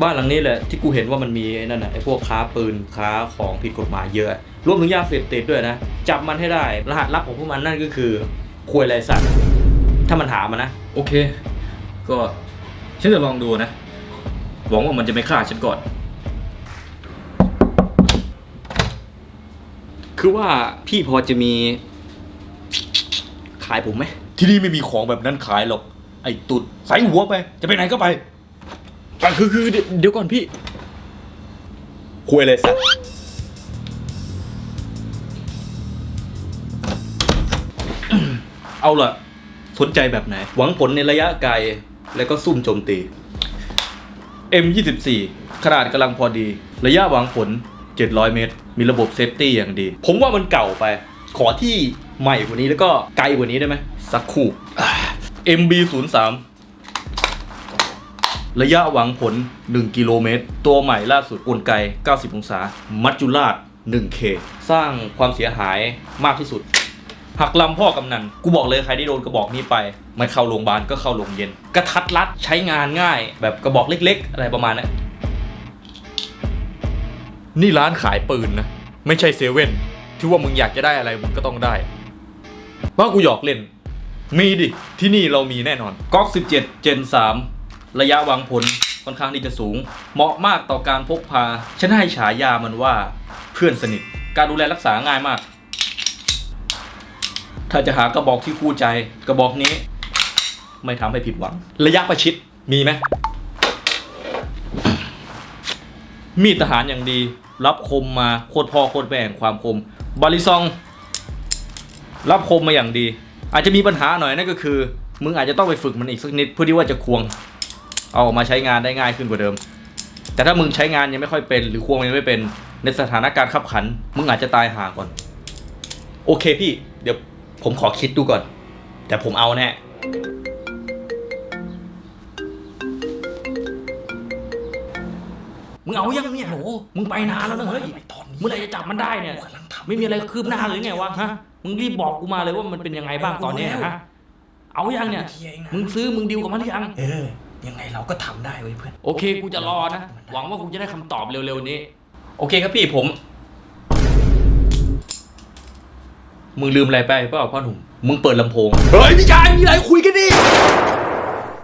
บ้านหลังนี้แหละที่กูเห็นว่ามันมีไอ้นั่นน่ะไอ้พวกค้าปืนค้าของผิดกฎหมายเยอะ รวมถึงยาเสพติดด้วยนะ จับมันให้ได้ รหัสลับของพวกมันนั่นก็คือควยไรสัตว์ถ้ามันถามมานะ โอเค ก็ฉันจะลองดูนะ หวังว่ามันจะไม่ฆ่าฉันก่อน คือว่าพี่พอจะมี ขายผมไหม ที่นี่ไม่มีของแบบนั้นขายหรอก ไอ้ตุดใส่หัวไป จะไปไหนก็ไป อะคือคือเดี๋ยวเดี๋ยวก่อนพี่ คุยอะไรสัตว์เอาล่ะ สนใจแบบไหน หวังผลในระยะไกล แล้วก็ซุ่มโจมตี M24 ขนาดกำลังพอดี ระยะหวังผล 700 เมตร มีระบบเซฟตี้อย่างดี ผมว่ามันเก่าไป ขอที่ใหม่กว่านี้แล้วก็ไกลกว่านี้ได้ไหมสักครู่อ่า MB03 ระยะหวังผล 1 กิโลเมตร ตัวใหม่ล่าสุดกลไก 90 องศา มัจจุราช 1K สร้างความเสียหายมากที่สุด หักลำพ่อกำนัน กูบอกเลยใครที่โดนกระบอกนี้ไปไม่เข้าโรงพยาบาลก็เข้าโรงเย็น กระทัดรัดใช้งานง่าย แบบกระบอกเล็กๆ อะไรประมาณนั้นี่ร้านขายปืนนะ ไม่ใช่เซเว่นที่ว่ามึงอยากจะได้อะไรมึงก็ต้องได้บ้ากูหยอกเล่น มีดิ ที่นี่เรามีแน่นอนก๊อก17 Gen 3 ระยะวางผลค่อนข้างที่จะสูง เหมาะมากต่อการพกพา ฉันให้ฉายามันว่าเพื่อนสนิท การดูแลรักษาง่ายมาก ถ้าจะหากระบอกที่คู่ใจกระบอกนี้ ไม่ทำให้ผิดหวัง ระยะประชิดมีไหมมีดทหารอย่างดี รับคมมาโคตรพ่อโคตรแม่แห่งความคม บาริซอง รับคมมาอย่างดี อาจจะมีปัญหาหน่อยนั่นก็คือ มึงอาจจะต้องไปฝึกมันอีกสักนิดเพื่อที่ว่าจะควง เอาออกมาใช้งานได้ง่ายขึ้นกว่าเดิม แต่ถ้ามึงใช้งานยังไม่ค่อยเป็น หรือควงยังไม่เป็นในสถานการณ์ขับขัน มึงอาจจะตายห่าก่อน โอเคพี่ เดี๋ยวผมขอคิดดูก่อน แต่ผมเอาแน่มึงเอายังเนี่ยโหมึงไปนานแล้วนะเฮ้ยเมื่อไหรจะจับมันได้เนี่ย ไม่มีอะไรคืบหน้าเลยไงวะฮะ มึงรีบบอกกูมาเลยว่ามันเป็นยังไงบ้างตอนเนี้ยฮะ เอายังเนี่ย มึงซื้อมึงดิวกับมันหรือยังเออ ยังไงเราก็ทำได้เว้ยเพื่อน โอเคกูจะรอนะ หวังว่ากูจะได้คำตอบเร็วๆนี้ โอเคครับพี่ผม มึงลืมอะไรไปเปล่าพ่อหนุ่ม มึงเปิดลำโพง เฮ้ยพี่ชายมีอะไรคุยกันดิ